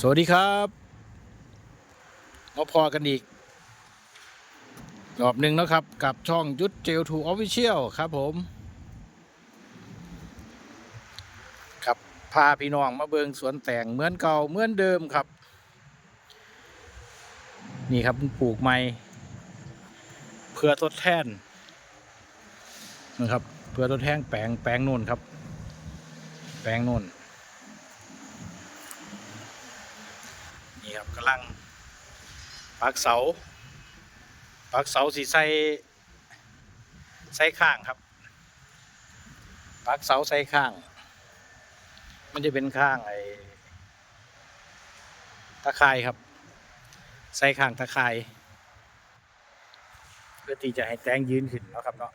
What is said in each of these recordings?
สวัสดีครับมาพอกันอีก รอบหนึ่งนะครับ กับช่องยุทธเจลทูออฟฟิเชียลครับผม ครับพาพี่น้องมาเบิงสวนแต่งเหมือนเก่าเหมือนเดิมครับ นี่ครับปลูกไม้เพื่อทดแทนนะครับ เพื่อทดแทนแปลงแปลงนู่นครับ แปลงนู่น นี่ครับกำ ลังปักเสาปักเสาสีใส่ใส่ข้างครับปักเสาใส่ข้าง มันจะเป็นข้างไอ้ตะไคร่ครับใส่ข้างตะไคร่เพื่อที่จะให้แตงยืนขึ้นเนาะครับเนาะ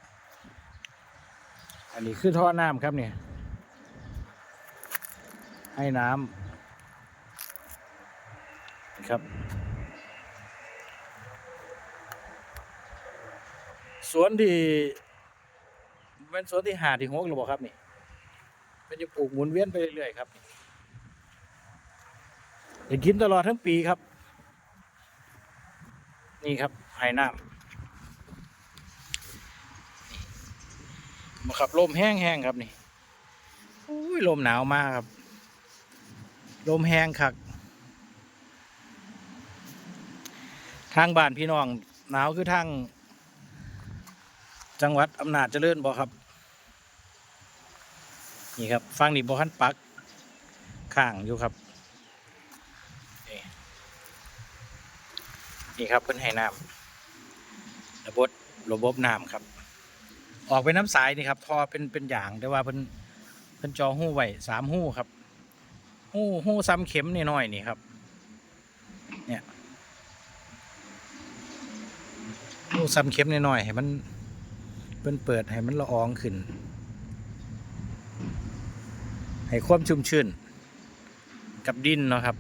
อันนี้คือท่อน้ำครับเนี่ยให้น้ำ ครับ สวนที่เป็นสวนที่หาที่หกหรือเปล่าครับนี่เป็นจะปลูกหมุนเวียนไปเรื่อยๆครับจะกินตลอดทั้งปีครับ นี่ครับไห้น้ำมาขับลมแห้งๆครับนี่อุ้ยลมหนาวมากครับ ลมแห้งคัก ทางบ้านพี่น้องหนาวคือทางจังหวัดอำนาจเจริญบ่ครับ นี่ครับฟังนี่บ่คันปักข้างอยู่ครับนี่ครับเพิ่นให้น้ำระบบระบบน้ำครับ ออกไปน้ำสายนี่ครับพอเป็นเป็นอย่างแต่ว่าเพิ่นเพิ่นจอหู้ไว้สามหู้ครับหู้หู้ซ้ำเข็มนี่น้อยนี่ครับ เนี่ยหู้ ซ้ำเข็มนี่น้อยให้มันเพิ่นเปิดให้มันละอองขึ้น ให้ความชุ่มชื่น กับดินเนาะครับ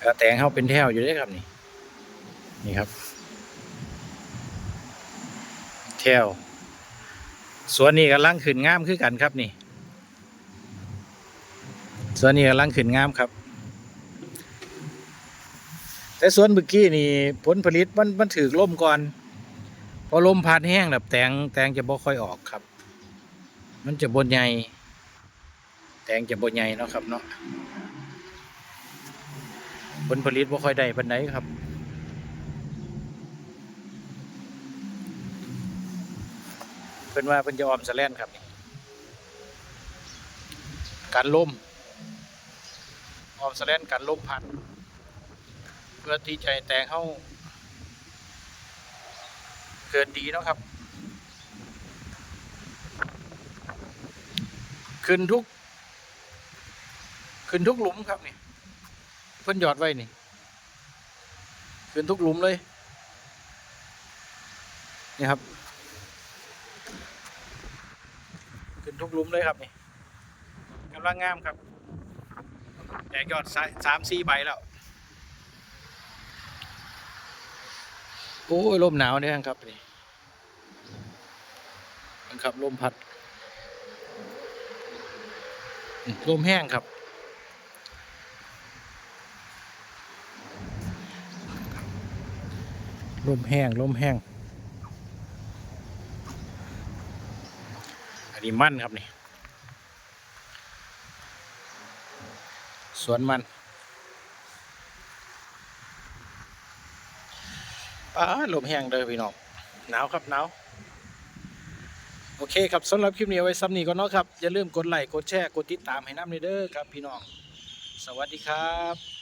แล้วแตงเขาเป็นแถวอยู่ด้ครับนี่ นี่ครับ แถวสวนนี้กำลังขึ้นงามคือกันครับนี่สวนนี้กำลังขึ้นงามครับ แต่สวนเมื่อกี้นี่ผลผลิตมันมันถือล่มก่อน พอลมพัดแห้งแบบแตงแตงจะบ่ค่อยออกครับ มันจะบนใหญ่ แตงจะบนใหญ่เนาะครับเนาะผลผลิตบ่ค่อยได้ปานใดครับเพิ่นว่าเพิ่นจะออมสแลนครับ การลมออมสแลนการลมพัด เพื่อที่จะแตงเข้าเกิดดีเนาะครับ ขึ้นทุก ขึ้นทุกหลุมครับนี่เพิ่นหยอดไว้นี่ ขึ้นทุกหลุมเลยนี่ครับ ขึ้นทุกหลุมเลยครับนี่กำลังงามครับ แตกยอดสายสามสี่ใบแล้ว โอ้ยลมหนาวเนี่ยครับนี่นะครับลมพัดอืมลมแห้งครับ ลมแห้งลมแห้ง อันนี้มันครับนี่ สวนมัน ป้าลมแห้งเลยพี่น้องหนาวครับหนาวโอเคครับสำหรับคลิปนี้ไว้ซ้ำนี้ก่อนเนาะครับ อย่าลืมกดไลค์กดแชร์กดติดตามให้น้ำเด้อครับพี่น้อง สวัสดีครับ